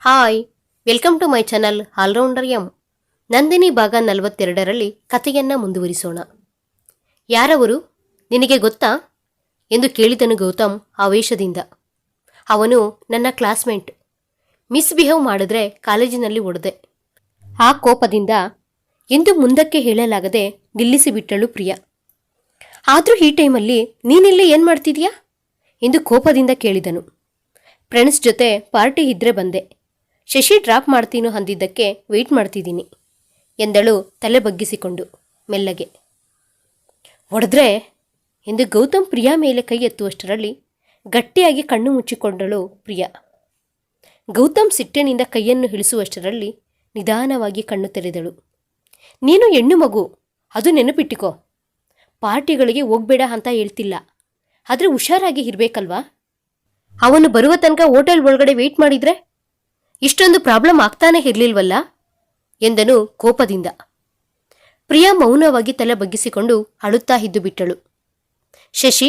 Hi, welcome to my channel allrounder M. Nandini ಭಾಗ ನಲವತ್ತೆರಡರಲ್ಲಿ ಕಥೆಯನ್ನ ಮುಂದುವರಿಸೋಣ. ಯಾರವರು? ನಿನಗೆ ಗೊತ್ತಾ? ಎಂದು ಕೇಳಿದನು ಗೌತಮ್ ಆವೇಶದಿಂದ. ಅವನು ನನ್ನ ಕ್ಲಾಸ್ಮೇಟ್. ಮಿಸ್ಬಿಹೇವ್ ಮಾಡಿದ್ರೆ ಕಾಲೇಜಿನಲ್ಲಿ ಒಡೆದೆ ಆ ಕೋಪದಿಂದ ಎಂದು ಮುಂದಕ್ಕೆ ಹೇಳಲಾಗದೆ ನಿಲ್ಲಿಸಿಬಿಟ್ಟಳು ಪ್ರಿಯಾ. ಆದರೂ ಈ ಟೈಮಲ್ಲಿ ನೀನಿಲ್ಲಿ ಏನು ಮಾಡ್ತಿದ್ಯಾ? ಎಂದು ಕೋಪದಿಂದ ಕೇಳಿದನು. ಫ್ರೆಂಡ್ಸ್ ಜೊತೆ ಪಾರ್ಟಿ ಇದ್ರೆ ಬಂದೆ. ಶಶಿ ಡ್ರಾಪ್ ಮಾಡ್ತೀನೋ ಅಂದಿದ್ದಕ್ಕೆ ವೆಯ್ಟ್ ಮಾಡ್ತಿದ್ದೀನಿ ಎಂದಳು ತಲೆ ಬಗ್ಗಿಸಿಕೊಂಡು ಮೆಲ್ಲಗೆ. ಹೊಡೆದ್ರೆ? ಎಂದು ಗೌತಮ್ ಪ್ರಿಯಾ ಮೇಲೆ ಕೈ ಎತ್ತುವಷ್ಟರಲ್ಲಿ ಗಟ್ಟಿಯಾಗಿ ಕಣ್ಣು ಮುಚ್ಚಿಕೊಂಡಳು ಪ್ರಿಯಾ. ಗೌತಮ್ ಸಿಟ್ಟಿನಿಂದ ಕೈಯನ್ನು ಇಳಿಸುವಷ್ಟರಲ್ಲಿ ನಿಧಾನವಾಗಿ ಕಣ್ಣು ತೆರೆದಳು. ನೀನು ಹೆಣ್ಣು ಮಗು, ಅದು ನೆನಪಿಟ್ಟಿಕೋ ಪಾರ್ಟಿಗಳಿಗೆ ಹೋಗ್ಬೇಡ ಅಂತ ಹೇಳ್ತಿಲ್ಲ. ಆದರೆ ಹುಷಾರಾಗಿ ಇರಬೇಕಲ್ವಾ? ಅವನು ಬರುವ ತನಕ ಹೋಟೆಲ್ ಒಳಗಡೆ ವೆಯ್ಟ್ ಮಾಡಿದ್ರೆ? ಇಷ್ಟೊಂದು ಪ್ರಾಬ್ಲಮ್ ಆಗ್ತಾನೆ ಇರ್ಲಿಲ್ವಲ್ಲ? ಎಂದನು ಕೋಪದಿಂದ. ಪ್ರಿಯಾ ಮೌನವಾಗಿ ತಲೆ ಬಗ್ಗಿಸಿಕೊಂಡು ಅಳುತ್ತಾ ಇದ್ದು ಬಿಟ್ಟಳು. ಶಶಿ,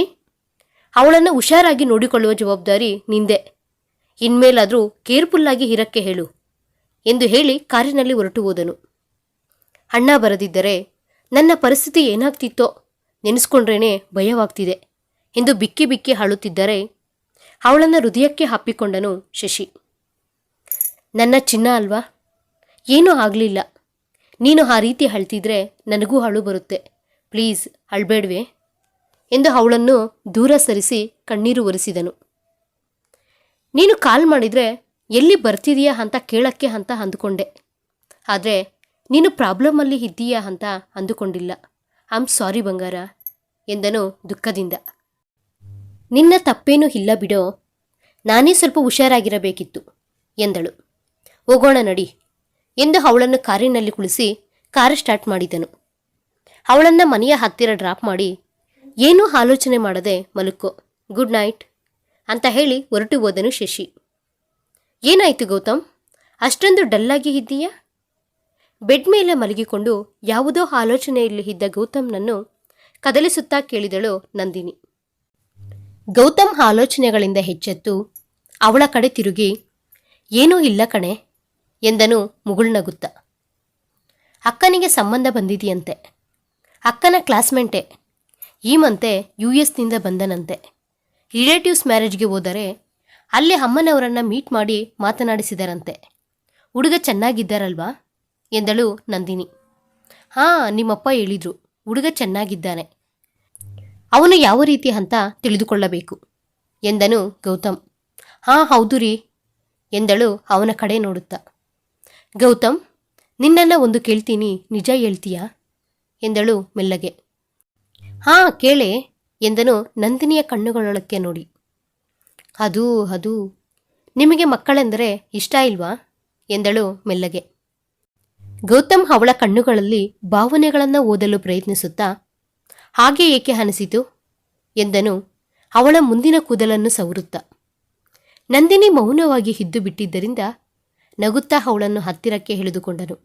ಅವಳನ್ನು ಹುಷಾರಾಗಿ ನೋಡಿಕೊಳ್ಳುವ ಜವಾಬ್ದಾರಿ ನಿಂದೆ. ಇನ್ಮೇಲಾದರೂ ಕೇರ್ಫುಲ್ಲಾಗಿ ಇರಕ್ಕೆ ಹೇಳು, ಎಂದು ಹೇಳಿ ಕಾರಿನಲ್ಲಿ ಹೊರಟು ಹೋದನು. ಅಣ್ಣ ಬರದಿದ್ದರೆ ನನ್ನ ಪರಿಸ್ಥಿತಿ ಏನಾಗ್ತಿತ್ತೋ ನೆನೆಸ್ಕೊಂಡ್ರೇನೆ ಭಯವಾಗ್ತಿದೆ ಎಂದು ಬಿಕ್ಕಿ ಬಿಕ್ಕಿ ಅಳುತ್ತಿದ್ದರೆ ಅವಳನ್ನು ಹೃದಯಕ್ಕೆ ಹಪ್ಪಿಕೊಂಡನು ಶಶಿ. ನನ್ನ ಚಿನ್ನ ಅಲ್ವಾ? ಏನೂ ಆಗಲಿಲ್ಲ. ನೀನು ಆ ರೀತಿ ಅಳ್ತಿದ್ರೆ ನನಗೂ ಅಳು ಬರುತ್ತೆ. ಪ್ಲೀಸ್, ಅಳ್ಬೇಡ್ವೆ ಎಂದು ಅವಳನ್ನು ದೂರ ಸರಿಸಿ ಕಣ್ಣೀರು ಒರೆಸಿದನು. ನೀನು ಕಾಲ್ ಮಾಡಿದರೆ ಎಲ್ಲಿ ಬರ್ತಿದೀಯಾ ಅಂತ ಕೇಳಕ್ಕೆ ಅಂತ ಅಂದುಕೊಂಡೆ. ಆದರೆ ನೀನು ಪ್ರಾಬ್ಲಮಲ್ಲಿ ಇದ್ದೀಯಾ ಅಂತ ಅಂದುಕೊಂಡಿಲ್ಲ. ಆಮ್ ಸಾರಿ ಬಂಗಾರ, ಎಂದನು ದುಃಖದಿಂದ. ನಿನ್ನ ತಪ್ಪೇನೂ ಇಲ್ಲ ಬಿಡೋ, ನಾನೇ ಸ್ವಲ್ಪ ಹುಷಾರಾಗಿರಬೇಕಿತ್ತು, ಎಂದಳು. ಹೋಗೋಣ ನಡಿ ಎಂದು ಅವಳನ್ನು ಕಾರಿನಲ್ಲಿ ಕುಳಿಸಿ ಕಾರು ಸ್ಟಾರ್ಟ್ ಮಾಡಿದನು. ಅವಳನ್ನು ಮನೆಯ ಹತ್ತಿರ ಡ್ರಾಪ್ ಮಾಡಿ, ಏನೂ ಆಲೋಚನೆ ಮಾಡದೆ ಮಲುಕೊ, ಗುಡ್ ನೈಟ್ ಅಂತ ಹೇಳಿ ಹೊರಟು ಹೋದನು ಶಶಿ. ಏನಾಯಿತು ಗೌತಮ್? ಅಷ್ಟೊಂದು ಡಲ್ಲಾಗಿ ಇದ್ದೀಯಾ? ಬೆಡ್ ಮೇಲೆ ಮಲಗಿಕೊಂಡು ಯಾವುದೋ ಆಲೋಚನೆಯಲ್ಲಿ ಇದ್ದ ಗೌತಮ್ನನ್ನು ಕದಲಿಸುತ್ತಾ ಕೇಳಿದಳು ನಂದಿನಿ. ಗೌತಮ್ ಆಲೋಚನೆಗಳಿಂದ ಹೆಚ್ಚೆತ್ತು. ಅವಳ ಕಡೆ ತಿರುಗಿ, ಏನೂ ಇಲ್ಲ ಕಣೆ ಎಂದನು ಮುಗುಳ್ನಗುತ್ತ. ಅಕ್ಕನಿಗೆ ಸಂಬಂಧ ಬಂದಿದೆಯಂತೆ. ಅಕ್ಕನ ಕ್ಲಾಸ್ಮೇಟೆ. ಈ ಮಂತೆ ಯು ಎಸ್ನಿಂದ ಬಂದನಂತೆ. ರಿಲೇಟಿವ್ಸ್ ಮ್ಯಾರೇಜ್ಗೆ ಹೋದರೆ ಅಲ್ಲಿ ಅಮ್ಮನವರನ್ನು ಮೀಟ್ ಮಾಡಿ ಮಾತನಾಡಿಸಿದರಂತೆ. ಹುಡುಗ ಚೆನ್ನಾಗಿದ್ದಾರಲ್ವಾ? ಎಂದಳು ನಂದಿನಿ. ಹಾಂ, ನಿಮ್ಮಪ್ಪ ಹೇಳಿದ್ರು. ಹುಡುಗ ಚೆನ್ನಾಗಿದ್ದಾನೆ. ಅವನು ಯಾವ ರೀತಿ ಅಂತ ತಿಳಿದುಕೊಳ್ಳಬೇಕು? ಎಂದನು ಗೌತಮ್. ಹಾಂ, ಹೌದು ರೀ, ಎಂದಳು ಅವನ ಕಡೆ ನೋಡುತ್ತಾ. ಗೌತಮ್, ನಿನ್ನನ್ನು ಒಂದು ಕೇಳ್ತೀನಿ, ನಿಜ ಹೇಳ್ತೀಯಾ? ಎಂದಳು ಮೆಲ್ಲಗೆ. ಹಾಂ, ಕೇಳೆ, ಎಂದನು ನಂದಿನಿಯ ಕಣ್ಣುಗಳೊಳಕ್ಕೆ ನೋಡಿ. ಅದು ಅದು, ನಿಮಗೆ ಮಕ್ಕಳೆಂದರೆ ಇಷ್ಟ ಇಲ್ವಾ? ಎಂದಳು ಮೆಲ್ಲಗೆ. ಗೌತಮ್ ಅವಳ ಕಣ್ಣುಗಳಲ್ಲಿ ಭಾವನೆಗಳನ್ನು ಓದಲು ಪ್ರಯತ್ನಿಸುತ್ತಾ, ಹಾಗೆ ಏಕೆ ಅನಿಸಿತು? ಎಂದನು ಅವಳ ಮುಂದಿನ ಕೂದಲನ್ನು ಸವರುತ್ತಾ. ನಂದಿನಿ ಮೌನವಾಗಿ ಹಿದ್ದು ಬಿಟ್ಟಿದ್ದರಿಂದ ನಗುತ್ತಾ ಅವಳನ್ನು ಹತ್ತಿರಕ್ಕೆ ಹಿಡಿದುಕೊಂಡನು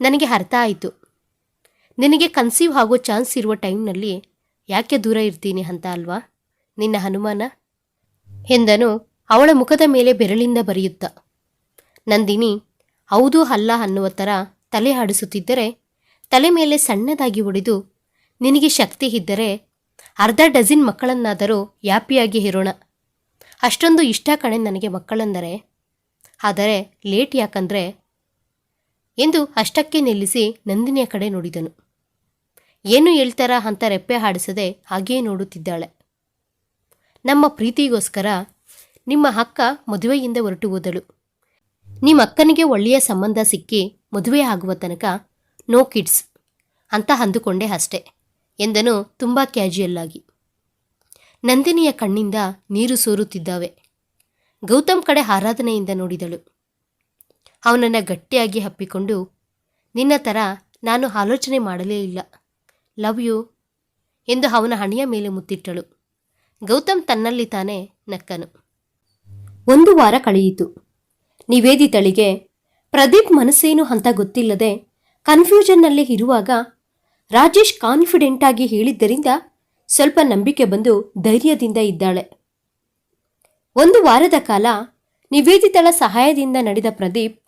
ನನಗೆ ಅರ್ಥ ಆಯಿತು. ನಿನಗೆ ಕನ್ಸೀವ್ ಆಗೋ ಚಾನ್ಸ್ ಇರುವ ಟೈಮ್ನಲ್ಲಿ ಯಾಕೆ ದೂರ ಇರ್ತೀನಿ ಅಂತ ಅಲ್ವಾ? ನಿನ್ನ ಅನುಮಾನ ಎಂದನು ಅವಳ ಮುಖದ ಮೇಲೆ ಬೆರಳಿಂದ ಬರೆಯುತ್ತ. ನಂದಿನಿ, ಹೌದು ಅಲ್ಲ ಅನ್ನುವ ಥರ ತಲೆ ಆಡಿಸುತ್ತಿದ್ದರೆ ತಲೆ ಮೇಲೆ ಸಣ್ಣದಾಗಿ ಒಡೆದು ನಿನಗೆ ಶಕ್ತಿ ಇದ್ದರೆ ಅರ್ಧ ಡಜನ್ ಮಕ್ಕಳನ್ನಾದರೂ ಯಾಪಿಯಾಗಿ ಇರೋಣ ಅಷ್ಟೊಂದು ಇಷ್ಟ ಕಣೆ ನನಗೆ ಮಕ್ಕಳೆಂದರೆ ಆದರೆ ಲೇಟ್ ಯಾಕಂದ್ರೆ ಎಂದು ಅಷ್ಟಕ್ಕೆ ನಿಲ್ಲಿಸಿ ನಂದಿನಿಯ ಕಡೆ ನೋಡಿದನು. ಏನು ಹೇಳ್ತಾರ ಅಂತ ರೆಪ್ಪೆ ಹಾಡಿಸದೆ ಹಾಗೆಯೇ ನೋಡುತ್ತಿದ್ದಾಳೆ. ನಮ್ಮ ಪ್ರೀತಿಗೋಸ್ಕರ ನಿಮ್ಮ ಅಕ್ಕ ಮದುವೆಯಿಂದ ಹೊರಟು ಹೋದಳು. ನಿಮ್ಮ ಅಕ್ಕನಿಗೆ ಒಳ್ಳೆಯ ಸಂಬಂಧ ಸಿಕ್ಕಿ ಮದುವೆ ಆಗುವ ತನಕ ನೋ ಕಿಡ್ಸ್ ಅಂತ ಅಂದುಕೊಂಡೆ ಅಷ್ಟೆ ಎಂದನು ತುಂಬ ಕ್ಯಾಜುಯಲ್ ಆಗಿ. ನಂದಿನಿಯ ಕಣ್ಣಿಂದ ನೀರು ಸೋರುತ್ತಿದ್ದಾವೆ. ಗೌತಮ್ ಕಡೆ ಆರಾಧನೆಯಿಂದ ನೋಡಿದಳು. ಅವನನ್ನು ಗಟ್ಟಿಯಾಗಿ ಹಪ್ಪಿಕೊಂಡು ನಿನ್ನ ಥರ ನಾನು ಆಲೋಚನೆ ಮಾಡಲೇ ಇಲ್ಲ. ಲವ್ ಯು ಎಂದು ಅವನ ಹಣೆಯ ಮೇಲೆ ಮುತ್ತಿಟ್ಟಳು. ಗೌತಮ್ ತನ್ನಲ್ಲಿ ತಾನೇ ನಕ್ಕನು. ಒಂದು ವಾರ ಕಳೆಯಿತು. ನಿವೇದಿತಳಿಗೆ, ಪ್ರದೀಪ್ ಮನಸ್ಸೇನು ಅಂತ ಗೊತ್ತಿಲ್ಲದೆ ಕನ್ಫ್ಯೂಷನ್ನಲ್ಲಿ ಇರುವಾಗ ರಾಜೇಶ್ ಕಾನ್ಫಿಡೆಂಟಾಗಿ ಹೇಳಿದ್ದರಿಂದ ಸ್ವಲ್ಪ ನಂಬಿಕೆ ಬಂದು ಧೈರ್ಯದಿಂದ ಇದ್ದಾಳೆ. ಒಂದು ವಾರದ ಕಾಲ ನಿವೇದಿತಳ ಸಹಾಯದಿಂದ ನಡೆದ ಪ್ರದೀಪ್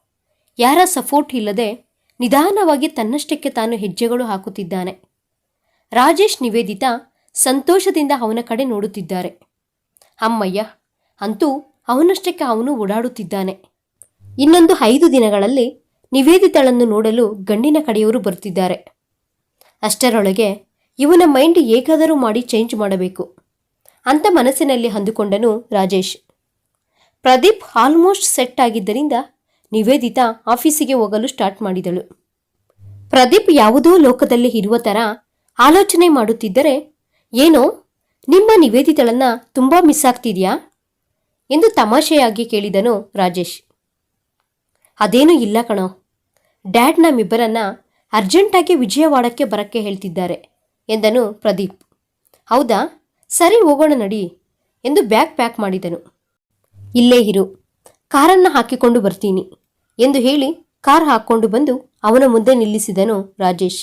ಯಾರ ಸಪೋರ್ಟ್ ಇಲ್ಲದೆ ನಿಧಾನವಾಗಿ ತನ್ನಷ್ಟಕ್ಕೆ ತಾನು ಹೆಜ್ಜೆಗಳು ಹಾಕುತ್ತಿದ್ದಾನೆ. ರಾಜೇಶ್ ನಿವೇದಿತ ಸಂತೋಷದಿಂದ ಅವನ ಕಡೆ ನೋಡುತ್ತಿದ್ದಾರೆ. ಅಮ್ಮಯ್ಯ ಅಂತೂ ಅವನಷ್ಟಕ್ಕೆ ಅವನು ಓಡಾಡುತ್ತಿದ್ದಾನೆ. ಇನ್ನೊಂದು ಐದು ದಿನಗಳಲ್ಲಿ ನಿವೇದಿತಳನ್ನು ನೋಡಲು ಗಂಡಿನ ಕಡೆಯವರು ಬರುತ್ತಿದ್ದಾರೆ. ಅಷ್ಟರೊಳಗೆ ಇವನ ಮೈಂಡ್ ಹೇಗಾದರೂ ಮಾಡಿ ಚೇಂಜ್ ಮಾಡಬೇಕು. ಅಂತ ಮನಸ್ಸಿನಲ್ಲಿ ಅಂದುಕೊಂಡನು ರಾಜೇಶ್. ಪ್ರದೀಪ್ ಆಲ್ಮೋಸ್ಟ್ ಸೆಟ್ ಆಗಿದ್ದರಿಂದ ನಿವೇದಿತಾ ಆಫೀಸಿಗೆ ಹೋಗಲು ಸ್ಟಾರ್ಟ್ ಮಾಡಿದಳು. ಪ್ರದೀಪ್ ಯಾವುದೋ ಲೋಕದಲ್ಲಿ ಇರುವ ಥರ ಆಲೋಚನೆ ಮಾಡುತ್ತಿದ್ದರೆ, ಏನೋ, ನಿಮ್ಮ ನಿವೇದಿತಳನ್ನ ತುಂಬಾ ಮಿಸ್ ಆಗ್ತಿದ್ಯಾ? ಎಂದು ತಮಾಷೆಯಾಗಿ ಕೇಳಿದನು ರಾಜೇಶ್. ಅದೇನೂ ಇಲ್ಲ ಕಣೋ. ಡ್ಯಾಡ್ ನಮ್ಮಿಬ್ಬರನ್ನ ಅರ್ಜೆಂಟಾಗಿ ವಿಜಯವಾಡಕ್ಕೆ ಬರಕ್ಕೆ ಹೇಳ್ತಿದ್ದಾರೆ, ಎಂದನು ಪ್ರದೀಪ್. ಹೌದಾ? ಸರಿ ಹೋಗೋಣ ನಡಿ ಎಂದು ಬ್ಯಾಗ್ ಪ್ಯಾಕ್ ಮಾಡಿದನು. ಇಲ್ಲೇ ಇರು, ಕಾರನ್ನು ಹಾಕಿಕೊಂಡು ಬರ್ತೀನಿ ಎಂದು ಹೇಳಿ ಕಾರ್ ಹಾಕ್ಕೊಂಡು ಬಂದು ಅವನ ಮುಂದೆ ನಿಲ್ಲಿಸಿದನು ರಾಜೇಶ್.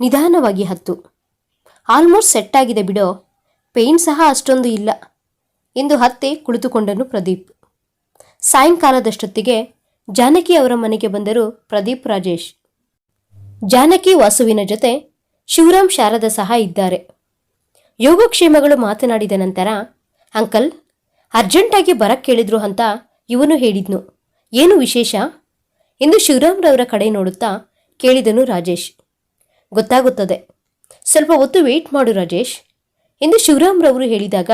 ನಿಧಾನವಾಗಿ ಹತ್ತು. ಆಲ್ಮೋಸ್ಟ್ ಸೆಟ್ ಆಗಿದೆ ಬಿಡೋ, ಪೇಯ್ನ್ ಸಹ ಅಷ್ಟೊಂದು ಇಲ್ಲ ಎಂದು ಹತ್ತೆ ಕುಳಿತುಕೊಂಡನು ಪ್ರದೀಪ್. ಸಾಯಂಕಾಲದಷ್ಟೊತ್ತಿಗೆ ಜಾನಕಿ ಅವರ ಮನೆಗೆ ಬಂದರು ಪ್ರದೀಪ್ ರಾಜೇಶ್. ಜಾನಕಿ ವಾಸುವಿನ ಜೊತೆ ಶಿವರಾಮ್ ಶಾರದ ಸಹ ಇದ್ದಾರೆ. ಯೋಗಕ್ಷೇಮಗಳು ಮಾತನಾಡಿದ ನಂತರ, ಅಂಕಲ್, ಅರ್ಜೆಂಟಾಗಿ ಬರಕ್ಕೆ ಕೇಳಿದ್ರು ಅಂತ ಇವನು ಹೇಳಿದ್ನು. ಏನು ವಿಶೇಷ? ಎಂದು ಶಿವರಾಮ್ರವರ ಕಡೆ ನೋಡುತ್ತಾ ಕೇಳಿದನು ರಾಜೇಶ್. ಗೊತ್ತಾಗುತ್ತದೆ. ಸ್ವಲ್ಪ ಹೊತ್ತು ವೇಟ್ ಮಾಡು ರಾಜೇಶ್. ಎಂದು ಶಿವರಾಮ್ರವರು ಹೇಳಿದಾಗ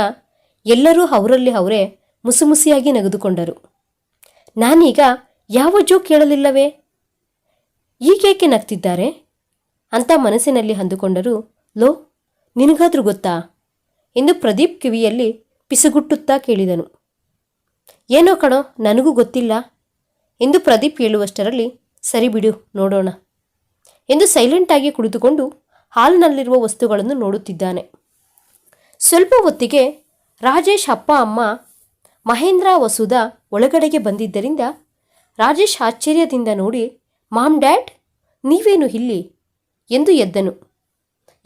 ಎಲ್ಲರೂ ಅವರಲ್ಲಿ ಅವರೇ ಮುಸುಮುಸಿಯಾಗಿ ನಗೆದುಕೊಂಡರು. ನಾನೀಗ ಯಾವ ಜೋಕ್ ಕೇಳಲಿಲ್ಲವೇ? ಈಗೇಕೆ ನಗ್ತಿದ್ದಾರೆ? ಅಂತ ಮನಸ್ಸಿನಲ್ಲಿ ಅಂದುಕೊಂಡರು ಲೋ ನಿನಗಾದ್ರೂ ಗೊತ್ತಾ? ಎಂದು ಪ್ರದೀಪ್ ಕಿವಿಯಲ್ಲಿ ಪಿಸುಗುಟ್ಟುತ್ತಾ ಕೇಳಿದನು. ಏನೋ ಕಣೋ, ನನಗೂ ಗೊತ್ತಿಲ್ಲ. ಎಂದು ಪ್ರದೀಪ್ ಹೇಳುವಷ್ಟರಲ್ಲಿ, ಸರಿ ಬಿಡು, ನೋಡೋಣ. ಎಂದು ಸೈಲೆಂಟಾಗಿ ಕುಳಿತುಕೊಂಡು ಹಾಲ್ನಲ್ಲಿರುವ ವಸ್ತುಗಳನ್ನು ನೋಡುತ್ತಿದ್ದಾನೆ. ಸ್ವಲ್ಪ ಹೊತ್ತಿಗೆ ರಾಜೇಶ್ ಅಪ್ಪ, ಅಮ್ಮ, ಮಹೇಂದ್ರ, ವಸುಧ ಒಳಗಡೆಗೆ ಬಂದಿದ್ದರಿಂದ ರಾಜೇಶ್ ಆಶ್ಚರ್ಯದಿಂದ ನೋಡಿ, ಮಾಮ್ ಡ್ಯಾಡ್, ನೀವೇನು ಇಲ್ಲಿ? ಎಂದು ಎದ್ದನು.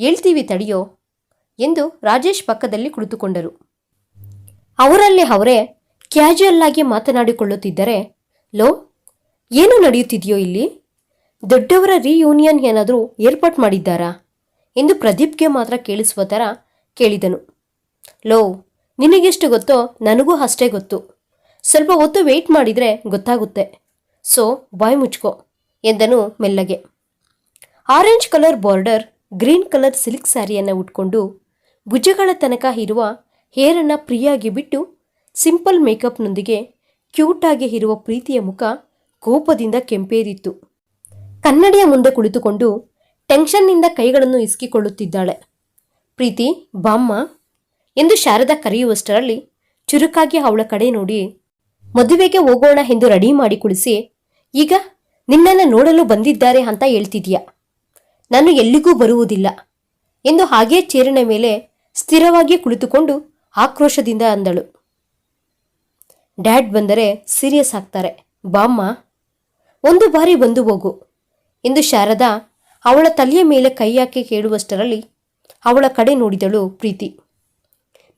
ಹೇಳ್ತೀವಿ ತಡಿಯೋ ಎಂದು ರಾಜೇಶ್ ಪಕ್ಕದಲ್ಲಿ ಕುಳಿತುಕೊಂಡರು. ಅವರಲ್ಲಿ ಅವರೇ ಕ್ಯಾಜುಯಲ್ ಆಗಿ ಮಾತನಾಡಿಕೊಳ್ಳುತ್ತಿದ್ದರೆ, ಲೋ, ಏನು ನಡೆಯುತ್ತಿದೆಯೋ ಇಲ್ಲಿ? ದೊಡ್ಡವರ ರೀಯೂನಿಯನ್ ಏನಾದರೂ ಏರ್ಪಾಟ್ ಮಾಡಿದ್ದಾರಾ? ಎಂದು ಪ್ರದೀಪ್ಗೆ ಮಾತ್ರ ಕೇಳಿಸುವ ಥರ ಕೇಳಿದನು. ಲೋ, ನಿನಗೆಷ್ಟು ಗೊತ್ತೋ ನನಗೂ ಅಷ್ಟೇ ಗೊತ್ತು. ಸ್ವಲ್ಪ ಹೊತ್ತು ವೆಯ್ಟ್ ಮಾಡಿದರೆ ಗೊತ್ತಾಗುತ್ತೆ. ಸೊ, ಬಾಯ್ ಮುಚ್ಕೋ ಎಂದನು ಮೆಲ್ಲಗೆ. Orange colour border green colour silk ಸ್ಯಾರಿಯನ್ನು ಉಟ್ಕೊಂಡು ಭುಜಗಳ ತನಕ ಇರುವ ಹೇರನ್ನು ಪ್ರಿಯಾಗಿ ಬಿಟ್ಟು ಸಿಂಪಲ್ ಮೇಕಪ್ನೊಂದಿಗೆ ಕ್ಯೂಟಾಗಿ ಇರುವ ಪ್ರೀತಿಯ ಮುಖ ಕೋಪದಿಂದ ಕೆಂಪೇರಿತ್ತು. ಕನ್ನಡಿಯ ಮುಂದೆ ಕುಳಿತುಕೊಂಡು ಟೆನ್ಷನ್ನಿಂದ ಕೈಗಳನ್ನು ಇಸ್ಕಿಕೊಳ್ಳುತ್ತಿದ್ದಾಳೆ. ಪ್ರೀತಿ, ಬಾಮ್ಮ, ಎಂದು ಶಾರದಾ ಕರೆಯುವಷ್ಟರಲ್ಲಿ ಚುರುಕಾಗಿ ಅವಳ ಕಡೆ ನೋಡಿ, ಮದುವೆಗೆ ಹೋಗೋಣ ಎಂದು ರೆಡಿ ಮಾಡಿ ಕುಳಿಸಿ, ಈಗ ನಿನ್ನನ್ನು ನೋಡಲು ಬಂದಿದ್ದಾರೆ ಅಂತ ಹೇಳ್ತಿದ್ಯಾ? ನಾನು ಎಲ್ಲಿಗೂ ಬರುವುದಿಲ್ಲ ಎಂದು ಹಾಗೇ ಚೇರಿನ ಮೇಲೆ ಸ್ಥಿರವಾಗಿ ಕುಳಿತುಕೊಂಡು ಆಕ್ರೋಶದಿಂದ ಅಂದಳು. ಡ್ಯಾಡ್ ಬಂದರೆ ಸೀರಿಯಸ್ ಆಗ್ತಾರೆ. ಬಾಮ್ಮ, ಒಂದು ಬಾರಿ ಬಂದು ಹೋಗು ಎಂದು ಶಾರದಾ ಅವಳ ತಲೆಯ ಮೇಲೆ ಕೈ ಹಾಕಿ ಕೇಳುವಷ್ಟರಲ್ಲಿ ಅವಳ ಕಡೆ ನೋಡಿದಳು ಪ್ರೀತಿ.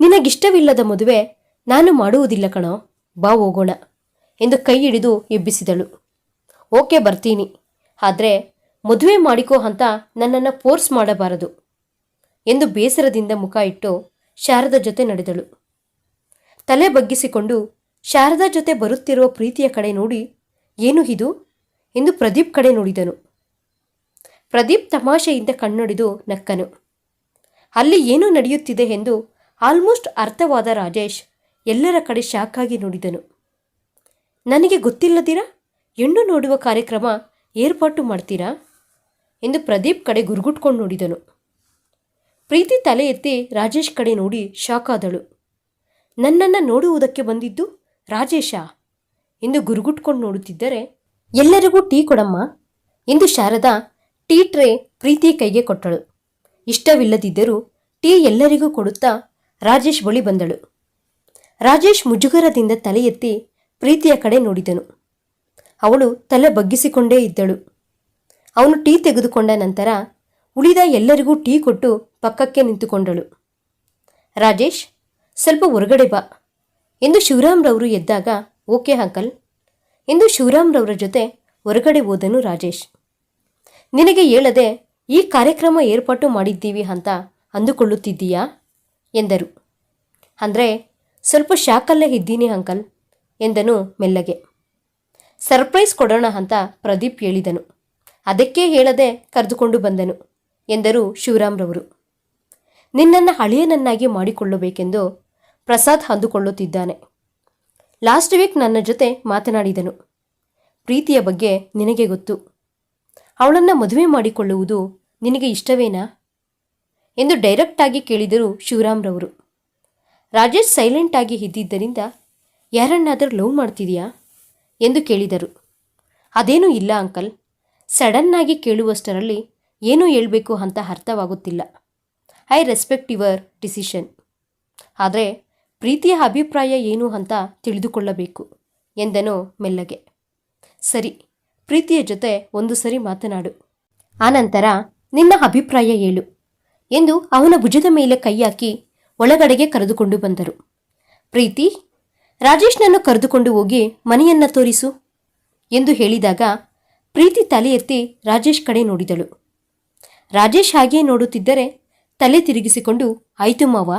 ನಿನಗಿಷ್ಟವಿಲ್ಲದ ಮದುವೆ ನಾನು ಮಾಡುವುದಿಲ್ಲ ಕಣೋ, ಬಾ ಹೋಗೋಣ ಎಂದು ಕೈ ಹಿಡಿದು ಎಬ್ಬಿಸಿದಳು. ಓಕೆ, ಬರ್ತೀನಿ. ಆದರೆ ಮದುವೆ ಮಾಡಿಕೋ ಅಂತ ನನ್ನನ್ನು ಫೋರ್ಸ್ ಮಾಡಬಾರದು ಎಂದು ಬೇಸರದಿಂದ ಮುಖ ಇಟ್ಟು ಶಾರದ ಜೊತೆ ನಡೆದಳು. ತಲೆ ಬಗ್ಗಿಸಿಕೊಂಡು ಶಾರದಾ ಜೊತೆ ಬರುತ್ತಿರುವ ಪ್ರೀತಿಯ ಕಡೆ ನೋಡಿ, ಏನು ಇದು? ಎಂದು ಪ್ರದೀಪ್ ಕಡೆ ನೋಡಿದನು. ಪ್ರದೀಪ್ ತಮಾಷೆಯಿಂದ ಕಣ್ಣೊಡಿದು ನಕ್ಕನು. ಅಲ್ಲಿ ಏನು ನಡೆಯುತ್ತಿದೆ ಎಂದು ಆಲ್ಮೋಸ್ಟ್ ಅರ್ಥವಾದ ರಾಜೇಶ್ ಎಲ್ಲರ ಕಡೆ ಶಾಕಾಗಿ ನೋಡಿದನು. ನನಗೆ ಗೊತ್ತಿಲ್ಲದಿರ? ಹೆಣ್ಣು ನೋಡುವ ಕಾರ್ಯಕ್ರಮ ಏರ್ಪಾಟು ಮಾಡ್ತೀರಾ? ಎಂದು ಪ್ರದೀಪ್ ಕಡೆ ಗುರುಗುಟ್ಕೊಂಡು ನೋಡಿದನು. ಪ್ರೀತಿ ತಲೆ ಎತ್ತಿ ರಾಜೇಶ್ ಕಡೆ ನೋಡಿ ಶಾಕ್ ಆದಳು ನನ್ನನ್ನು ನೋಡುವುದಕ್ಕೆ ಬಂದಿದ್ದು ರಾಜೇಶ ಎಂದು ಗುರುಗುಟ್ಕೊಂಡು ನೋಡುತ್ತಿದ್ದರೆ, ಎಲ್ಲರಿಗೂ ಟೀ ಕೊಡಮ್ಮ ಎಂದು ಶಾರದಾ ಟೀ ಟ್ರೇ ಪ್ರೀತಿ ಕೈಗೆ ಕೊಟ್ಟಳು. ಇಷ್ಟವಿಲ್ಲದಿದ್ದರೂ ಟೀ ಎಲ್ಲರಿಗೂ ಕೊಡುತ್ತಾ ರಾಜೇಶ್ ಬಳಿ ಬಂದಳು. ರಾಜೇಶ್ ಮುಜುಗರದಿಂದ ತಲೆ ಎತ್ತಿ ಪ್ರೀತಿಯ ಕಡೆ ನೋಡಿದನು. ಅವಳು ತಲೆ ಬಗ್ಗಿಸಿಕೊಂಡೇ ಇದ್ದಳು. ಅವನು ಟೀ ತೆಗೆದುಕೊಂಡ ನಂತರ ಉಳಿದ ಎಲ್ಲರಿಗೂ ಟೀ ಕೊಟ್ಟು ಪಕ್ಕಕ್ಕೆ ನಿಂತುಕೊಂಡಳು. ರಾಜೇಶ್, ಸ್ವಲ್ಪ ಹೊರಗಡೆ ಬಾ. ಎಂದು ಶಿವರಾಮ್ರವರು ಎದ್ದಾಗ, ಓಕೆ ಅಂಕಲ್. ಎಂದು ಶಿವರಾಮ್ರವರ ಜೊತೆ ಹೊರಗಡೆ ಹೋದನು ರಾಜೇಶ್. ನಿನಗೆ ಹೇಳದೆ ಈ ಕಾರ್ಯಕ್ರಮ ಏರ್ಪಾಟು ಮಾಡಿದ್ದೀವಿ ಅಂತ ಅಂದುಕೊಳ್ಳುತ್ತಿದ್ದೀಯಾ? ಎಂದರು. ಅಂದರೆ ಸ್ವಲ್ಪ ಶಾಕಲ್ಲೇ ಇದ್ದೀನಿ ಅಂಕಲ್, ಎಂದನು ಮೆಲ್ಲಗೆ. ಸರ್ಪ್ರೈಸ್ ಕೊಡೋಣ ಅಂತ ಪ್ರದೀಪ್ ಹೇಳಿದನು. ಅದಕ್ಕೆ ಹೇಳದೆ ಕರೆದುಕೊಂಡು ಬಂದನು ಎಂದರು ಶಿವರಾಮ್ರವರು. ನಿನ್ನನ್ನು ಹಳೆಯನನ್ನಾಗಿ ಮಾಡಿಕೊಳ್ಳಬೇಕೆಂದು ಪ್ರಸಾದ್ ಅಂದುಕೊಳ್ಳುತ್ತಿದ್ದಾನೆ. ಲಾಸ್ಟ್ ವೀಕ್ ನನ್ನ ಜೊತೆ ಮಾತನಾಡಿದನು. ಪ್ರೀತಿಯ ಬಗ್ಗೆ ನಿನಗೆ ಗೊತ್ತು. ಅವಳನ್ನು ಮದುವೆ ಮಾಡಿಕೊಳ್ಳುವುದು ನಿನಗೆ ಇಷ್ಟವೇನಾ? ಎಂದು ಡೈರೆಕ್ಟಾಗಿ ಕೇಳಿದರು ಶಿವರಾಮ್ರವರು. ರಾಜೇಶ್ ಸೈಲೆಂಟ್ ಆಗಿ ಇದ್ದಿದ್ದರಿಂದ, ಯಾರನ್ನಾದರೂ ಲವ್ ಮಾಡ್ತಿದೆಯಾ? ಎಂದು ಕೇಳಿದರು. ಅದೇನೂ ಇಲ್ಲ ಅಂಕಲ್. ಸಡನ್ನಾಗಿ ಕೇಳುವಷ್ಟರಲ್ಲಿ ಏನು ಹೇಳಬೇಕು ಅಂತ ಅರ್ಥವಾಗುತ್ತಿಲ್ಲ. I respect your decision. ಆದರೆ ಪ್ರೀತಿಯ ಅಭಿಪ್ರಾಯ ಏನು ಅಂತ ತಿಳಿದುಕೊಳ್ಳಬೇಕು ಎಂದನು ಮೆಲ್ಲಗೆ. ಸರಿ, ಪ್ರೀತಿಯ ಜೊತೆ ಒಂದು ಸರಿ ಮಾತನಾಡು. ಆನಂತರ, ನಿನ್ನ ಅಭಿಪ್ರಾಯ ಹೇಳು ಎಂದು ಅವನ ಭುಜದ ಮೇಲೆ ಕೈ ಹಾಕಿ ಒಳಗಡೆಗೆ ಕರೆದುಕೊಂಡು ಬಂದರು. ಪ್ರೀತಿ, ರಾಜೇಶ್ನನ್ನು ಕರೆದುಕೊಂಡು ಹೋಗಿ ಮನೆಯನ್ನ ತೋರಿಸು ಎಂದು ಹೇಳಿದಾಗ ಪ್ರೀತಿ ತಲೆ ಎತ್ತಿ ರಾಜೇಶ್ ಕಡೆ ನೋಡಿದಳು. ರಾಜೇಶ್ ಹಾಗೇ ನೋಡುತ್ತಿದ್ದರೆ ತಲೆ ತಿರುಗಿಸಿಕೊಂಡು, ಆಯ್ತು ಮಾವ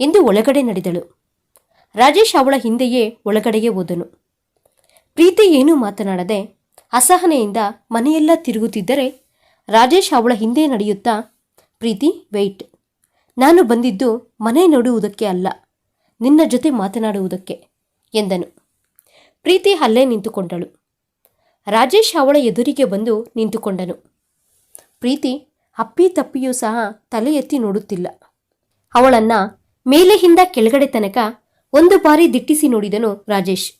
ಎಂದು ಒಳಗಡೆ ನಡೆದಳು. ರಾಜೇಶ್ ಅವಳ ಹಿಂದೆಯೇ ಒಳಗಡೆಗೆ ಹೋದನು. ಪ್ರೀತಿ ಏನೂ ಮಾತನಾಡದೆ ಅಸಹನೆಯಿಂದ ಮನೆಯೆಲ್ಲ ತಿರುಗುತ್ತಿದ್ದರೆ ರಾಜೇಶ್ ಅವಳ ಹಿಂದೆ ನಡೆಯುತ್ತಾ, ಪ್ರೀತಿ ವೆಯ್ಟ್ ನಾನು ಬಂದಿದ್ದು ಮನೆ ನೋಡುವುದಕ್ಕೆ ಅಲ್ಲ, ನಿನ್ನ ಜೊತೆ ಮಾತನಾಡುವುದಕ್ಕೆ ಎಂದನು. ಪ್ರೀತಿ ಅಲ್ಲೇ ನಿಂತುಕೊಂಡಳು. ರಾಜೇಶ್ ಅವಳ ಎದುರಿಗೆ ಬಂದು ನಿಂತುಕೊಂಡನು. ಪ್ರೀತಿ ಅಪ್ಪಿ ತಪ್ಪಿಯೂ ಸಹ ತಲೆ ಎತ್ತಿ ನೋಡುತ್ತಿಲ್ಲ. ಅವಳನ್ನ ಮೇಲೆಯಿಂದ ಕೆಳಗಡೆ ತನಕ ಒಂದು ಬಾರಿ ದಿಟ್ಟಿಸಿ ನೋಡಿದನು ರಾಜೇಶ್.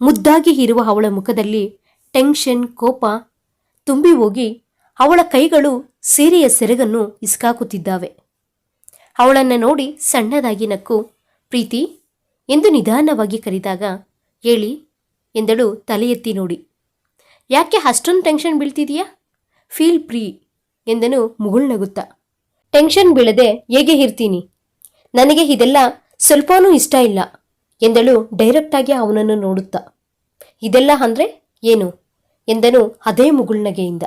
ಮುದ್ದಾಗಿ ಇರುವ ಅವಳ ಮುಖದಲ್ಲಿ ಟೆನ್ಷನ್, ಕೋಪ ತುಂಬಿ ಹೋಗಿ ಅವಳ ಕೈಗಳು ಸೀರೆಯ ಸೆರಗನ್ನು ಇಸ್ಕಾಕುತ್ತಿದ್ದಾವೆ. ಅವಳನ್ನು ನೋಡಿ ಸಣ್ಣದಾಗಿ ನಕ್ಕು, ಪ್ರೀತಿ, ಎಂದು ನಿಧಾನವಾಗಿ ಕರೆದಾಗ, ಹೇಳಿ, ಎಂದಳು ತಲೆ ಎತ್ತಿ ನೋಡಿ. ಯಾಕೆ ಅಷ್ಟೊಂದು ಟೆನ್ಷನ್ ಬೀಳ್ತಿದೀಯಾ? ಫೀಲ್ ಪ್ರೀ ಎಂದನು ಮುಗುಳ್ನಗುತ್ತಾ ಟೆನ್ಷನ್ ಬೀಳದೆ ಹೇಗೆ ಇರ್ತೀನಿ? ನನಗೆ ಇದೆಲ್ಲ ಸ್ವಲ್ಪನೂ ಇಷ್ಟ ಇಲ್ಲ ಎಂದಳು ಡೈರೆಕ್ಟಾಗಿ ಅವನನ್ನು ನೋಡುತ್ತಾ. ಇದೆಲ್ಲ ಅಂದ್ರೆ ಏನು? ಎಂದನು ಅದೇ ಮುಗುಳ್ನಗೆಯಿಂದ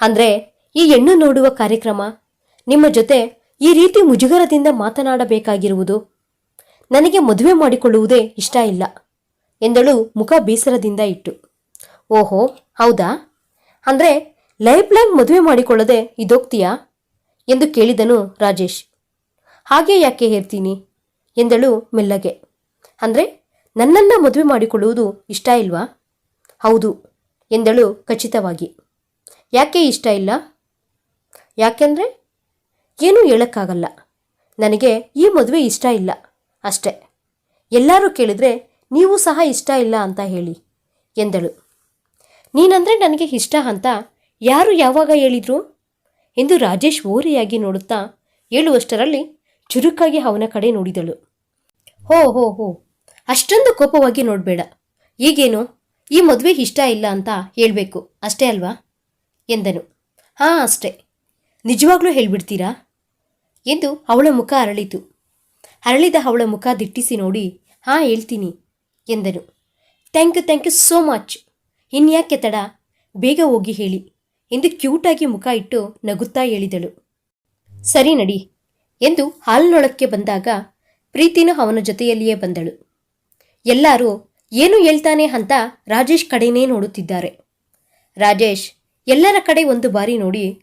ಅಂದ್ರೆ ಈ ಹೆಣ್ಣು ನೋಡುವ ಕಾರ್ಯಕ್ರಮ, ನಿಮ್ಮ ಜೊತೆ ಈ ರೀತಿ ಮುಜುಗರದಿಂದ ಮಾತನಾಡಬೇಕಾಗಿರುವುದು ನನಗೆ ಮದುವೆ ಮಾಡಿಕೊಳ್ಳುವುದೇ ಇಷ್ಟ ಇಲ್ಲ ಎಂದಳು ಮುಖ ಬೇಸರದಿಂದ ಇಟ್ಟು. ಓಹೋ, ಹೌದಾ? ಅಂದ್ರೆ ಲೈಫ್ ಲೈನ್ ಮದುವೆ ಮಾಡಿಕೊಳ್ಳದೆ ಇದೋಗ್ತೀಯಾ ಎಂದು ಕೇಳಿದನು ರಾಜೇಶ್. ಹಾಗೆ ಯಾಕೆ ಹೇಳ್ತೀನಿ? ಎಂದಳು ಮೆಲ್ಲಗೆ. ಅಂದರೆ ನನ್ನನ್ನು ಮದುವೆ ಮಾಡಿಕೊಳ್ಳುವುದು ಇಷ್ಟ ಇಲ್ವಾ? ಹೌದು, ಎಂದಳು ಖಚಿತವಾಗಿ. ಯಾಕೆ ಇಷ್ಟ ಇಲ್ಲ? ಯಾಕೆಂದರೆ ಏನೂ ಹೇಳೋಕ್ಕಾಗಲ್ಲ. ನನಗೆ ಈ ಮದುವೆ ಇಷ್ಟ ಇಲ್ಲ ಅಷ್ಟೆ. ಎಲ್ಲರೂ ಕೇಳಿದ್ರೆ ನೀವು ಸಹ ಇಷ್ಟ ಇಲ್ಲ ಅಂತ ಹೇಳಿ, ಎಂದಳು. ನೀನಂದ್ರೆ ನನಗೆ ಇಷ್ಟ ಅಂತ ಯಾರು ಯಾವಾಗ ಹೇಳಿದ್ರು? ಎಂದು ರಾಜೇಶ್ ಓರೆಯಾಗಿ ನೋಡುತ್ತಾ ಹೇಳುವಷ್ಟರಲ್ಲಿ ಚುರುಕಾಗಿ ಅವನ ಕಡೆ ನೋಡಿದಳು. ಹೋ ಹೋ ಹೋ, ಅಷ್ಟೊಂದು ಕೋಪವಾಗಿ ನೋಡಬೇಡ. ಈಗೇನು? ಈ ಮದುವೆ ಇಷ್ಟ ಇಲ್ಲ ಅಂತ ಹೇಳಬೇಕು, ಅಷ್ಟೇ ಅಲ್ವಾ? ಎಂದನು. ಹಾಂ, ಅಷ್ಟೇ. ನಿಜವಾಗ್ಲೂ ಹೇಳ್ಬಿಡ್ತೀರಾ? ಎಂದು ಅವಳ ಮುಖ ಅರಳಿತು. ಅರಳಿದ ಅವಳ ಮುಖ ದಿಟ್ಟಿಸಿ ನೋಡಿ, ಹಾಂ, ಹೇಳ್ತೀನಿ, ಎಂದನು. Thank you thank you so much ಇನ್ಯಾಕೆ ತಡ? ಬೇಗ ಹೋಗಿ ಹೇಳಿ. ಎಂದು ಕ್ಯೂಟಾಗಿ ಮುಖ ಇಟ್ಟು ನಗುತ್ತಾ ಹೇಳಿದಳು. ಸರಿ ನಡಿ. ಎಂದು ಹಾಲ್ನೊಳಕ್ಕೆ ಬಂದಾಗ ಪ್ರೀತಿನೂ ಅವನ ಜೊತೆಯಲ್ಲಿಯೇ ಬಂದಳು. ಎಲ್ಲರೂ ಏನು ಹೇಳ್ತಾನೆ ಅಂತ ರಾಜೇಶ್ ಕಡೆನೇ ನೋಡುತ್ತಿದ್ದಾರೆ. ರಾಜೇಶ್, ಎಲ್ಲರ ಕಡೆ ಒಂದು ಬಾರಿ ನೋಡಿ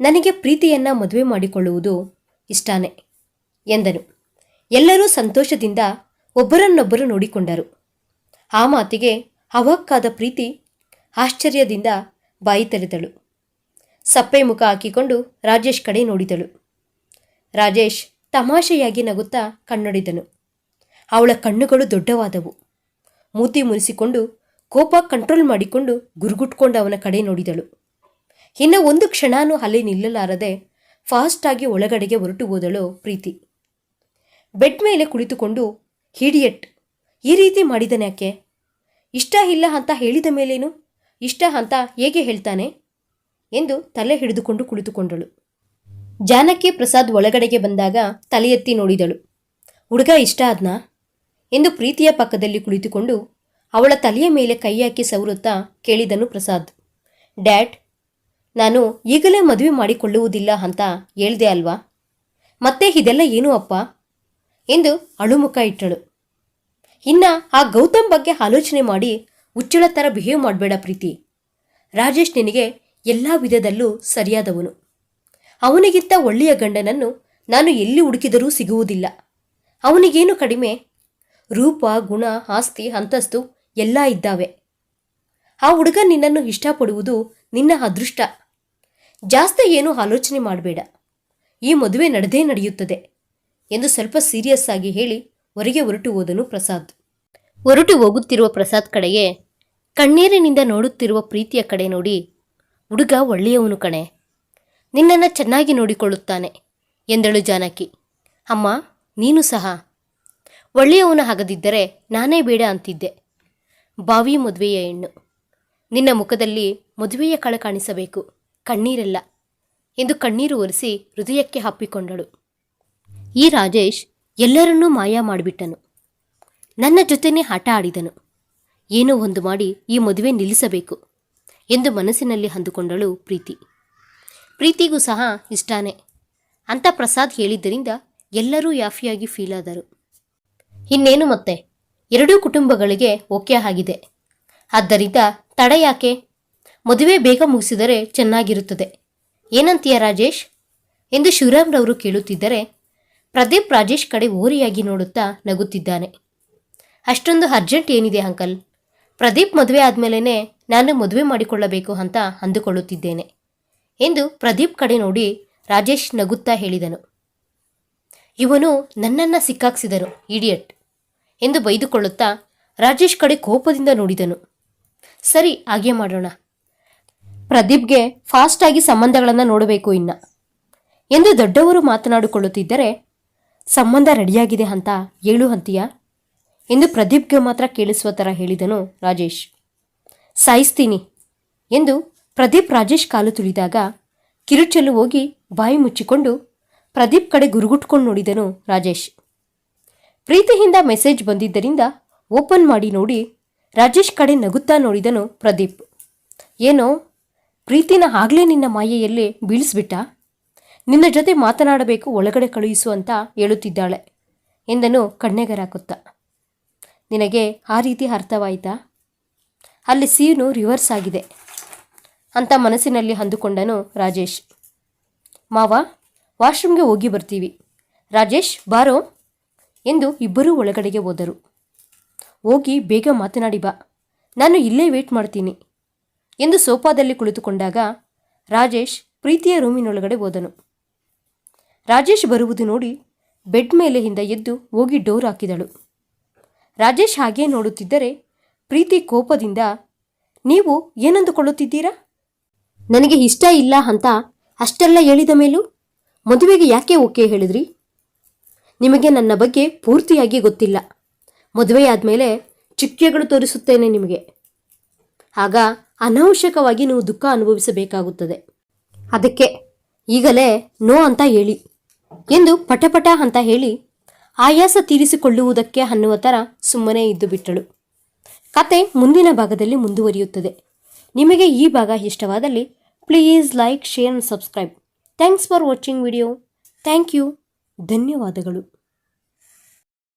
ನನಗೆ ಪ್ರೀತಿಯನ್ನ ಮದುವೆ ಮಾಡಿಕೊಳ್ಳುವುದು ಇಷ್ಟಾನೆ ಎಂದನು. ಎಲ್ಲರೂ ಸಂತೋಷದಿಂದ ಒಬ್ಬರನ್ನೊಬ್ಬರು ನೋಡಿಕೊಂಡರು. ಆ ಮಾತಿಗೆ ಅವಾಕ್ಕಾದ ಪ್ರೀತಿ ಆಶ್ಚರ್ಯದಿಂದ ಬಾಯಿ ತೆರೆದಳು ಸಪ್ಪೆ ಮುಖ ಹಾಕಿಕೊಂಡು ರಾಜೇಶ್ ಕಡೆ ನೋಡಿದಳು. ರಾಜೇಶ್ ತಮಾಷೆಯಾಗಿ ನಗುತ್ತಾ ಕಣ್ಣೊಡಿದನು ಅವಳ ಕಣ್ಣುಗಳು ದೊಡ್ಡವಾದವು. ಮೂತಿ ಮುನಿಸಿಕೊಂಡು ಕೋಪ ಕಂಟ್ರೋಲ್ ಮಾಡಿಕೊಂಡು ಗುರುಗುಟ್ಕೊಂಡು ಅವನ ಕಡೆ ನೋಡಿದಳು. ಇನ್ನು ಒಂದು ಕ್ಷಣನೂ ಅಲ್ಲಿ ನಿಲ್ಲಲಾರದೆ ಫಾಸ್ಟಾಗಿ ಒಳಗಡೆಗೆ ಹೊರಟು ಹೋದಳು ಪ್ರೀತಿ. ಬೆಡ್ ಮೇಲೆ ಕುಳಿತುಕೊಂಡು ಹಿಡಿಯಟ್ ಈ ರೀತಿ ಮಾಡಿದನ್ಯಾಕೆ? ಇಷ್ಟ ಇಲ್ಲ ಅಂತ ಹೇಳಿದ ಮೇಲೇನು? ಇಷ್ಟ ಅಂತ ಹೇಗೆ ಹೇಳ್ತಾನೆ? ಎಂದು ತಲೆ ಹಿಡಿದುಕೊಂಡು ಕುಳಿತುಕೊಂಡಳು. ಜಾನಕಿ ಪ್ರಸಾದ್ ಒಳಗಡೆಗೆ ಬಂದಾಗ ತಲೆ ಎತ್ತಿ ನೋಡಿದಳು. ಹುಡುಗ ಇಷ್ಟ ಆದ್ನಾ? ಎಂದು ಪ್ರೀತಿಯ ಪಕ್ಕದಲ್ಲಿ ಕುಳಿತುಕೊಂಡು ಅವಳ ತಲೆಯ ಮೇಲೆ ಕೈ ಹಾಕಿ ಸವರುತ್ತಾ ಕೇಳಿದನು ಪ್ರಸಾದ್. ಡ್ಯಾಡ್, ನಾನು ಈಗಲೇ ಮದುವೆ ಮಾಡಿಕೊಳ್ಳುವುದಿಲ್ಲ ಅಂತ ಹೇಳ್ದೆ ಅಲ್ವಾ? ಮತ್ತೆ ಇದೆಲ್ಲ ಏನು ಅಪ್ಪ? ಎಂದು ಅಳುಮುಖ ಇಟ್ಟಳು. ಇನ್ನ ಆ ಗೌತಮ್ ಬಗ್ಗೆ ಆಲೋಚನೆ ಮಾಡಿ ಉಚ್ಚಳ ಥರ ಬಿಹೇವ್ ಮಾಡಬೇಡ ಪ್ರೀತಿ. ರಾಜೇಶ್ ನಿನಗೆ ಎಲ್ಲ ವಿಧದಲ್ಲೂ ಸರಿಯಾದವನು. ಅವನಿಗಿಂತ ಒಳ್ಳೆಯ ಗಂಡನನ್ನು ನಾನು ಎಲ್ಲಿ ಹುಡುಕಿದರೂ ಸಿಗುವುದಿಲ್ಲ. ಅವನಿಗೇನು ಕಡಿಮೆ? ರೂಪ, ಗುಣ, ಆಸ್ತಿ, ಅಂತಸ್ತು ಎಲ್ಲ ಇದ್ದಾವೆ. ಆ ಹುಡುಗ ನಿನ್ನನ್ನು ಇಷ್ಟಪಡುವುದು ನಿನ್ನ ಅದೃಷ್ಟ. ಜಾಸ್ತಿ ಏನೂ ಆಲೋಚನೆ ಮಾಡಬೇಡ. ಈ ಮದುವೆ ನಡೆದೇ ನಡೆಯುತ್ತದೆ ಎಂದು ಸ್ವಲ್ಪ ಸೀರಿಯಸ್ ಆಗಿ ಹೇಳಿ ಹೊರಗೆ ಹೊರಟು ಹೋದನು ಪ್ರಸಾದ್. ಹೊರಟು ಹೋಗುತ್ತಿರುವ ಪ್ರಸಾದ್ ಕಡೆಗೆ ಕಣ್ಣೀರಿನಿಂದ ನೋಡುತ್ತಿರುವ ಪ್ರೀತಿಯ ಕಡೆ ನೋಡಿ, ಹುಡುಗ ಒಳ್ಳೆಯವನು ಕಣೆ. ನಿನ್ನನ್ನು ಚೆನ್ನಾಗಿ ನೋಡಿಕೊಳ್ಳುತ್ತಾನೆ, ಎಂದಳು ಜಾನಕಿ. ಅಮ್ಮ, ನೀನು ಸಹ. ಒಳ್ಳೆಯವನ ಆಗದಿದ್ದರೆ ನಾನೇ ಬೇಡ ಅಂತಿದ್ದೆ. ಬಾವಿ ಮದುವೆಯ ಹೆಣ್ಣು. ನಿನ್ನ ಮುಖದಲ್ಲಿ ಮದುವೆಯ ಕಳೆ ಕಾಣಿಸಬೇಕು, ಕಣ್ಣೀರೆಲ್ಲ, ಎಂದು ಕಣ್ಣೀರು ಒರೆಸಿ ಹೃದಯಕ್ಕೆ ಹಪ್ಪಿಕೊಂಡಳು ಈ ರಾಜೇಶ್ ಎಲ್ಲರನ್ನೂ ಮಾಯ ಮಾಡಿಬಿಟ್ಟನು. ನನ್ನ ಜೊತೆನೇ ಆಟ ಆಡಿದನು. ಏನೋ ಒಂದು ಮಾಡಿ ಈ ಮದುವೆ ನಿಲ್ಲಿಸಬೇಕು ಎಂದು ಮನಸ್ಸಿನಲ್ಲಿ ಅಂದುಕೊಂಡಳು ಪ್ರೀತಿ. ಪ್ರೀತಿಗೂ ಸಹ ಇಷ್ಟಾನೇ. ಅಂತ ಪ್ರಸಾದ್ ಹೇಳಿದ್ದರಿಂದ ಎಲ್ಲರೂ ಯಾಫಿಯಾಗಿ ಫೀಲ್ ಆದರು. ಇನ್ನೇನು ಮತ್ತೆ? ಎರಡೂ ಕುಟುಂಬಗಳಿಗೆ ಓಕೆ ಆಗಿದೆ. ಆದ್ದರಿಂದ ತಡ ಯಾಕೆ? ಮದುವೆ ಬೇಗ ಮುಗಿಸಿದರೆ ಚೆನ್ನಾಗಿರುತ್ತದೆ. ಏನಂತೀಯ ರಾಜೇಶ್? ಎಂದು ಶಿವರಾಮ್ರವರು ಕೇಳುತ್ತಿದ್ದರೆ ಪ್ರದೀಪ್ ರಾಜೇಶ್ ಕಡೆ ಓರಿಯಾಗಿ ನೋಡುತ್ತಾ ನಗುತ್ತಿದ್ದಾನೆ. ಅಷ್ಟೊಂದು ಅರ್ಜೆಂಟ್ ಏನಿದೆ ಅಂಕಲ್? ಪ್ರದೀಪ್ ಮದುವೆ ಆದ್ಮೇಲೆ ನಾನು ಮದುವೆ ಮಾಡಿಕೊಳ್ಳಬೇಕು ಅಂತ ಅಂದುಕೊಳ್ಳುತ್ತಿದ್ದೇನೆ ಎಂದು ಪ್ರದೀಪ್ ಕಡೆ ನೋಡಿ ರಾಜೇಶ್ ನಗುತ್ತಾ ಹೇಳಿದನು. ಇವನು ನನ್ನನ್ನು ಸಿಕ್ಕಾಕ್ಸಿದನು ಇಡಿಯಟ್ ಎಂದು ಬೈದುಕೊಳ್ಳುತ್ತಾ ರಾಜೇಶ್ ಕಡೆ ಕೋಪದಿಂದ ನೋಡಿದನು. ಸರಿ, ಹಾಗೆ ಮಾಡೋಣ. ಪ್ರದೀಪ್ಗೆ ಫಾಸ್ಟಾಗಿ ಸಂಬಂಧಗಳನ್ನು ನೋಡಬೇಕು ಇನ್ನ ಎಂದು ದೊಡ್ಡವರು ಮಾತನಾಡಿಕೊಳ್ಳುತ್ತಿದ್ದರೆ ಸಂಬಂಧ ರೆಡಿಯಾಗಿದೆ ಅಂತ ಹೇಳು ಅಂತೀಯ? ಎಂದು ಪ್ರದೀಪ್ಗೆ ಮಾತ್ರ ಕೇಳಿಸುವ ಥರ ಹೇಳಿದನು ರಾಜೇಶ್. ಸಾಯಿಸ್ತೀನಿ ಎಂದು ಪ್ರದೀಪ್ ರಾಜೇಶ್ ಕಾಲು ತುಳಿದಾಗ ಕಿರುಚಲು ಹೋಗಿ ಬಾಯಿ ಮುಚ್ಚಿಕೊಂಡು ಪ್ರದೀಪ್ ಕಡೆ ಗುರುಗುಟ್ಕೊಂಡು ನೋಡಿದನು ರಾಜೇಶ್. ಪ್ರೀತಿಯಿಂದ ಮೆಸೇಜ್ ಬಂದಿದ್ದರಿಂದ ಓಪನ್ ಮಾಡಿ ನೋಡಿ ರಾಜೇಶ್ ಕಡೆ ನಗುತ್ತಾ ನೋಡಿದನು ಪ್ರದೀಪ್. ಏನೋ, ಪ್ರೀತಿನ ಆಗಲೇ ನಿನ್ನ ಮಾಯೆಯಲ್ಲಿ ಬೀಳಿಸ್ಬಿಟ್ಟ? ನಿನ್ನ ಜೊತೆ ಮಾತನಾಡಬೇಕು, ಒಳಗಡೆ ಕಳುಹಿಸು ಅಂತ ಹೇಳುತ್ತಿದ್ದಾಳೆ ಎಂದನು ಕಣ್ಣೆಗರಾಕುತ್ತ ನಿನಗೆ ಆ ರೀತಿ ಅರ್ಥವಾಯಿತಾ? ಅಲ್ಲಿ ಸೀನು ರಿವರ್ಸ್ ಆಗಿದೆ ಅಂತ ಮನಸ್ಸಿನಲ್ಲಿ ಅಂದುಕೊಂಡನು ರಾಜೇಶ್. ಮಾವ, ವಾಶ್ರೂಮ್ಗೆ ಹೋಗಿ ಬರ್ತೀವಿ. ರಾಜೇಶ್, ಬಾರೋ ಎಂದು ಇಬ್ಬರೂ ಒಳಗಡೆಗೆ ಹೋದರು. ಹೋಗಿ ಬೇಗ ಮಾತನಾಡಿ ಬಾ. ನಾನು ಇಲ್ಲೇ ವೇಟ್ ಮಾಡ್ತೀನಿ ಎಂದು ಸೋಫಾದಲ್ಲಿ ಕುಳಿತುಕೊಂಡಾಗ ರಾಜೇಶ್ ಪ್ರೀತಿಯ ರೂಮಿನೊಳಗಡೆ ಹೋದನು. ರಾಜೇಶ್ ಬರುವುದು ನೋಡಿ ಬೆಡ್ ಮೇಲೆಯಿಂದ ಎದ್ದು ಹೋಗಿ ಡೋರ್ ಹಾಕಿದಳು. ರಾಜೇಶ್ ಹಾಗೇ ನೋಡುತ್ತಿದ್ದರೆ ಪ್ರೀತಿ ಕೋಪದಿಂದ, ನೀವು ಏನಂದುಕೊಳ್ಳುತ್ತಿದ್ದೀರಾ? ನನಗೆ ಇಷ್ಟ ಇಲ್ಲ ಅಂತ ಅಷ್ಟೆಲ್ಲ ಹೇಳಿದ ಮೇಲೂ? ಮದುವೆಗೆ ಯಾಕೆ ಓಕೆ ಹೇಳಿದ್ರಿ? ನಿಮಗೆ ನನ್ನ ಬಗ್ಗೆ ಪೂರ್ತಿಯಾಗಿ ಗೊತ್ತಿಲ್ಲ. ಮದುವೆಯಾದ ಆದಮೇಲೆ ಚಿಕ್ಕೆಗಳು ತೋರಿಸುತ್ತೇನೆ ನಿಮಗೆ. ಆಗ ಅನಾವಶ್ಯಕವಾಗಿ ನೀವು ದುಃಖ ಅನುಭವಿಸಬೇಕಾಗುತ್ತದೆ. ಅದಕ್ಕೆ ಈಗಲೇ ನೋ ಅಂತ ಹೇಳಿ. ಎಂದು ಪಟಪಟ ಅಂತ ಹೇಳಿ ಆಯಾಸ ತೀರಿಸಿಕೊಳ್ಳುವುದಕ್ಕೆ ಅನ್ನುವ ಥರ ಸುಮ್ಮನೆ ಇದ್ದು ಬಿಟ್ಟಳು. ಕತೆ ಮುಂದಿನ ಭಾಗದಲ್ಲಿ ಮುಂದುವರಿಯುತ್ತದೆ. ನಿಮಗೆ ಈ ಭಾಗ ಇಷ್ಟವಾದಲ್ಲಿ please like, share and subscribe. Thanks for watching video. Thank you. ಧನ್ಯವಾದಗಳು.